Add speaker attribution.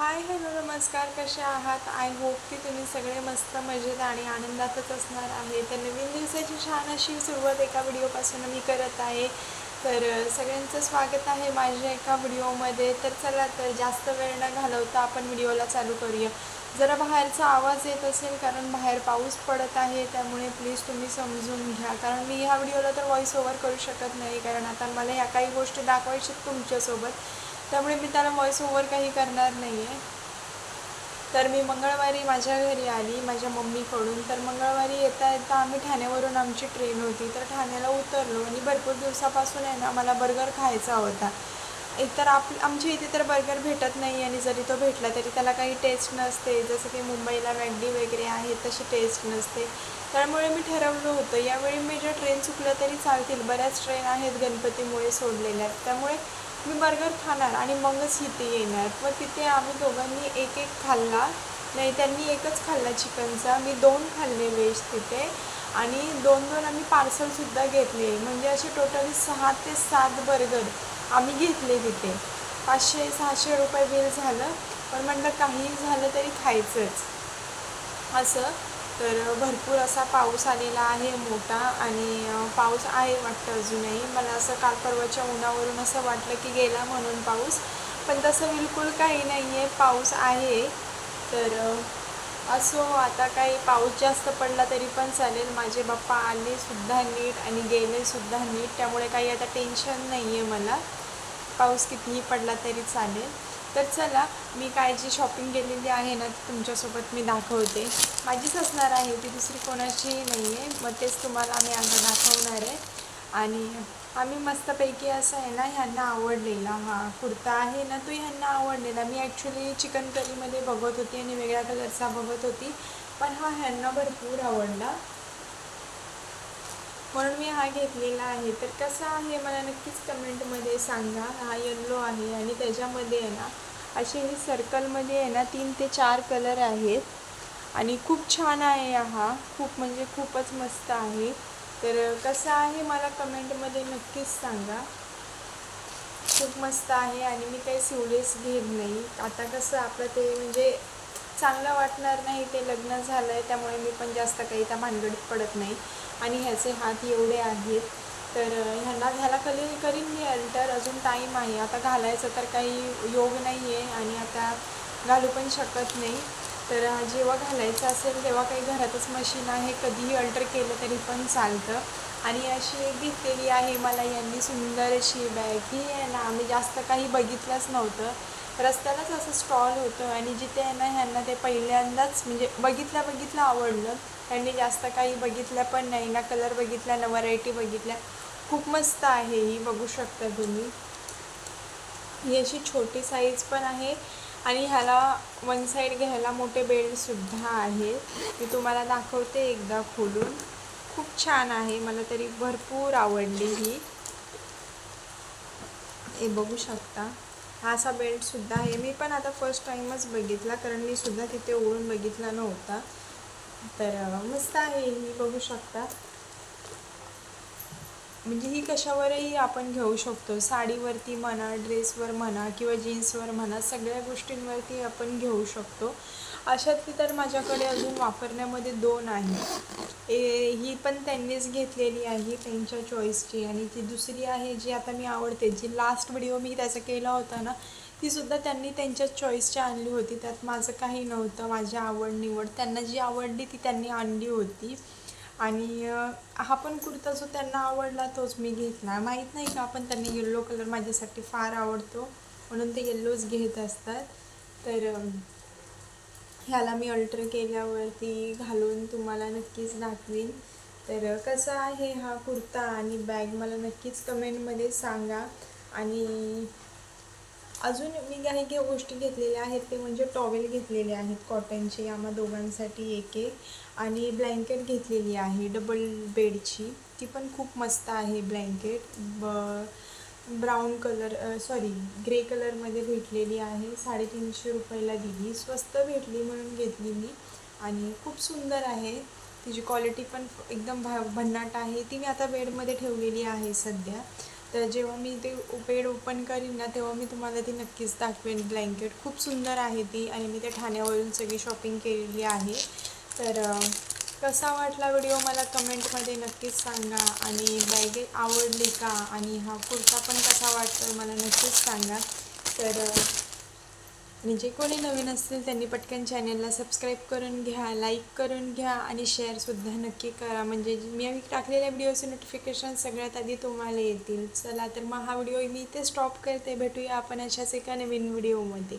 Speaker 1: Hi hello नमस्कार कसे आहात? आय होप की तुम्ही सगळे मस्त मजेत आणि आनंदातच असणार आहे. तर नवीन दिवसाची छान अशी सुरुवात एका व्हिडिओपासून मी करत आहे. तर सगळ्यांचं स्वागत आहे माझ्या एका व्हिडिओमध्ये. तर चला तर जास्त वेळ न घालवता आपण व्हिडिओला चालू करूया. जरा बाहेरचा आवाज येत असेल कारण बाहेर पाऊस पडत आहे त्यामुळे प्लीज तुम्ही समजून घ्या. कारण मी ह्या व्हिडिओला तर व्हॉइस ओव्हर करू शकत नाही कारण आता मला ह्या काही गोष्टी दाखवायच्या तुमच्यासोबत. त्यामुळे मी त्याला व्हॉइस ओव्हर काही करणार नाही आहे तर मी मंगळवारी माझ्या घरी आली माझ्या मम्मीकडून. तर मंगळवारी येता येता आम्ही ठाण्यावरून आमची ट्रेन होती. तर ठाण्याला उतरलो आणि भरपूर दिवसापासून आहे ना मला बर्गर खायचा होता. एकतर आप आमच्या इथे तर बर्गर भेटत नाही आणि जरी तो भेटला तरी त्याला काही टेस्ट नसते. जसं की मुंबईला मॅगडी वगैरे आहे तशी टेस्ट नसते. त्यामुळे मी ठरवलं होतं यावेळी मी ज्या ट्रेन चुकलं तरी चालतील. बऱ्याच ट्रेन आहेत गणपतीमुळे सोडलेल्या. त्यामुळे मी बर्गर खाणार आणि मगच इथे येणार. मग तिथे आम्ही दोघांनी एक एक खाल्ला. नाही त्यांनी एकच खाल्ला चिकनचा. मी दोन खाल्ले व्हेज तिथे. आणि दोन दोन आम्ही पार्सलसुद्धा घेतले. म्हणजे असे टोटली सहा ते सात बर्गर आम्ही घेतले तिथे. पाचशे सहाशे रुपये बिल झालं. पण म्हटलं काही झालं तरी खायचंच. असं. तर भरपूर असा पाऊस आलेला आहे मोठा आणि पाऊस आहे वाटतं अजूनही. मला असं काल परवाच्या उन्हावरून असं वाटलं की गेला म्हणून पाऊस. पण तसं बिलकुल काही नाही आहे पाऊस आहे. तर असो आता काही पाऊस जास्त पडला तरी पण चालेल. माझे बाप्पा आले सुद्धा नीट आणि गेलेसुद्धा नीट. त्यामुळे काही आता टेन्शन नाही आहे मला. पाऊस कितीही पडला तरी चालेल. तर चला मी काय जी शॉपिंग केलेली आहे ना ती तुमच्यासोबत मी दाखवते. माझीच असणार आहे ती दुसरी कोणाची नाही आहे मग तेच तुम्हाला आम्ही आता दाखवणार आहे. आणि आम्ही मस्तपैकी असं आहे ना ह्यांना आवडलेला हा कुर्ता आहे ना तो ह्यांना आवडलेला. मी ॲक्च्युली चिकन करीमध्ये बघत होती आणि वेगळ्या कलरचा बघत होती. पण हा ह्यांना भरपूर आवडला. म्हणून मी हा घेतलेला आहे. तर कसा आहे मला नक्कीच कमेंटमध्ये सांगा. हा येल्लो आहे आणि त्याच्यामध्ये आहे ना असे हे सर्कलमध्ये आहे ना तीन ते चार कलर आहेत. आणि खूप छान आहे हा. खूप म्हणजे खूपच मस्त आहे. तर कसं आहे मला कमेंटमध्ये नक्कीच सांगा. खूप मस्त आहे आणि मी काही सिवलेस घेत नाही. आता कसं आपलं ते म्हणजे चांगलं वाटणार नाही ते लग्न झालं आहे त्यामुळे मी पण जास्त काही त्या भानगडीत पडत नाही. आणि ह्याचे हात एवढे आहेत तर ह्यांना ह्याला कली करीन मी अल्टर अजून टाईम आहे. आता घालायचं तर काही योग नाही आहे आणि आता घालू पण शकत नाही. तर जेव्हा घालायचं असेल तेव्हा काही घरातच मशीन आहे कधीही अल्टर केलं तरी पण चालतं. आणि अशी एक घेतलेली आहे मला यांनी सुंदर अशी बॅग ही आहे ना आम्ही जास्त काही बघितलंच नव्हतं. रस्त्यालाच असं स्टॉल होतं आणि जिथे आहे ना ह्यांना ते पहिल्यांदाच म्हणजे बघितल्या बघितलं आवडलं. त्यांनी जास्त काही बघितलं पण नाही. ना कलर बघितला ना व्हरायटी बघितल्या. खूप मस्त आहे ही बघू शकता तुम्ही. ही अशी छोटी साईज पण आहे आणि ह्याला वन साईड घ्यायला मोठे बेल्टसुद्धा आहे मी तुम्हाला दाखवते एकदा खोलून. खूप छान आहे. मला तरी भरपूर आवडली ही. हे बघू शकता. हा असा बेल्टसुद्धा आहे. मी पण आता फर्स्ट टाईमच बघितला कारण मी सुद्धा तिथे ओढून बघितला नव्हता. तर मस्त आहे. ही बघू शकता. म्हणजे ही कशावरही आपण घेऊ शकतो. साडीवरती म्हणा ड्रेसवर म्हणा किंवा जीन्सवर म्हणा सगळ्या गोष्टींवरती आपण घेऊ शकतो. अशातली तर माझ्याकडे अजून वापरण्यामध्ये दोन आहे. ए ही पण त्यांनीच घेतलेली आहे त्यांच्या चॉईसची आणि ती दुसरी आहे जी आता मी आवडते. जी लास्ट व्हिडिओ मी त्याचा केला होता ना तीसुद्धा त्यांनी त्यांच्याच चॉईसची आणली होती. त्यात माझं काही नव्हतं माझी आवड निवड त्यांना जी आवडली ती त्यांनी आणली होती. आणि हा पण कुर्ता जो त्यांना आवडला तोच मी घेतला. माहीत नाही का पण त्यांनी येल्लो कलर माझ्यासाठी फार आवडतो. म्हणून ते येल्लोच घेत असतात. तर ह्याला मी अल्टर केल्यावरती घालून तुम्हाला नक्कीच दाखवीन. तर कसा आहे हा कुर्ता आणि बॅग मला नक्कीच कमेंटमध्ये सांगा. आणि अजून मी काही काही गोष्टी घेतलेल्या आहेत ते म्हणजे टॉवेल घेतलेले आहेत कॉटनचे आम्हा दोघांसाठी एक एक. आणि ब्लँकेट घेतलेली आहे डबल बेडची ती पण खूप मस्त आहे ब्लँकेट ब ब्राऊन कलर सॉरी ग्रे कलरमध्ये भेटलेली आहे. साडेतीनशे रुपयाला दिली. स्वस्त भेटली म्हणून घेतली मी. आणि खूप सुंदर आहे. तिची क्वालिटी पण एकदम भा भन्नाट आहे. ती मी आता बेडमध्ये ठेवलेली आहे सध्या. तर जेव्हा मी ते बेड ओपन करीन ना तेव्हा मी तुम्हाला ती नक्कीच दाखवेन. ब्लँकेट खूप सुंदर आहे ती. आणि मी ते ठाण्यावरून सगळी शॉपिंग केलेली आहे. तर कसा वाटला व्हिडिओ मला कमेंटमध्ये नक्कीच सांगा. आणि बॅग आवडली का? आणि हा कुर्ता पण कसा वाटतो मला नक्कीच सांगा. तर आणि जे म्हणजे कोणी नवीन असतील त्यांनी पटकन चॅनलला सबस्क्राईब करून घ्या लाईक करून घ्या आणि शेअरसुद्धा नक्की करा. म्हणजे मी आम्ही टाकलेल्या व्हिडिओचे नोटिफिकेशन सगळ्यात आधी तुम्हाला येतील. चला तर मग हा व्हिडिओ मी इथे स्टॉप करते. भेटूया आपण अशाच एका नवीन व्हिडिओमध्ये